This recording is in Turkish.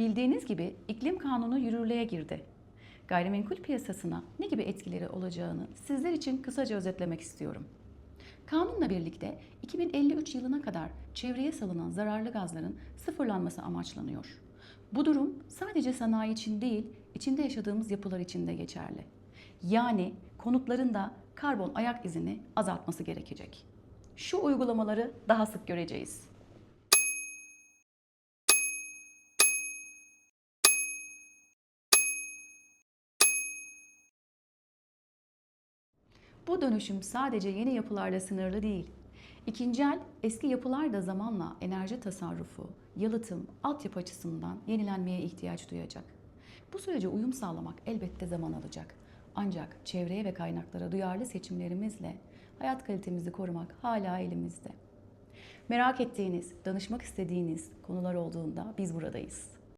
Bildiğiniz gibi iklim kanunu yürürlüğe girdi. Gayrimenkul piyasasına ne gibi etkileri olacağını sizler için kısaca özetlemek istiyorum. Kanunla birlikte 2053 yılına kadar çevreye salınan zararlı gazların sıfırlanması amaçlanıyor. Bu durum sadece sanayi için değil, içinde yaşadığımız yapılar için de geçerli. Yani konutların da karbon ayak izini azaltması gerekecek. Şu uygulamaları daha sık göreceğiz. Bu dönüşüm sadece yeni yapılarla sınırlı değil. İkinci el eski yapılar da zamanla enerji tasarrufu, yalıtım, altyapı açısından yenilenmeye ihtiyaç duyacak. Bu sürece uyum sağlamak elbette zaman alacak. Ancak çevreye ve kaynaklara duyarlı seçimlerimizle hayat kalitemizi korumak hala elimizde. Merak ettiğiniz, danışmak istediğiniz konular olduğunda biz buradayız.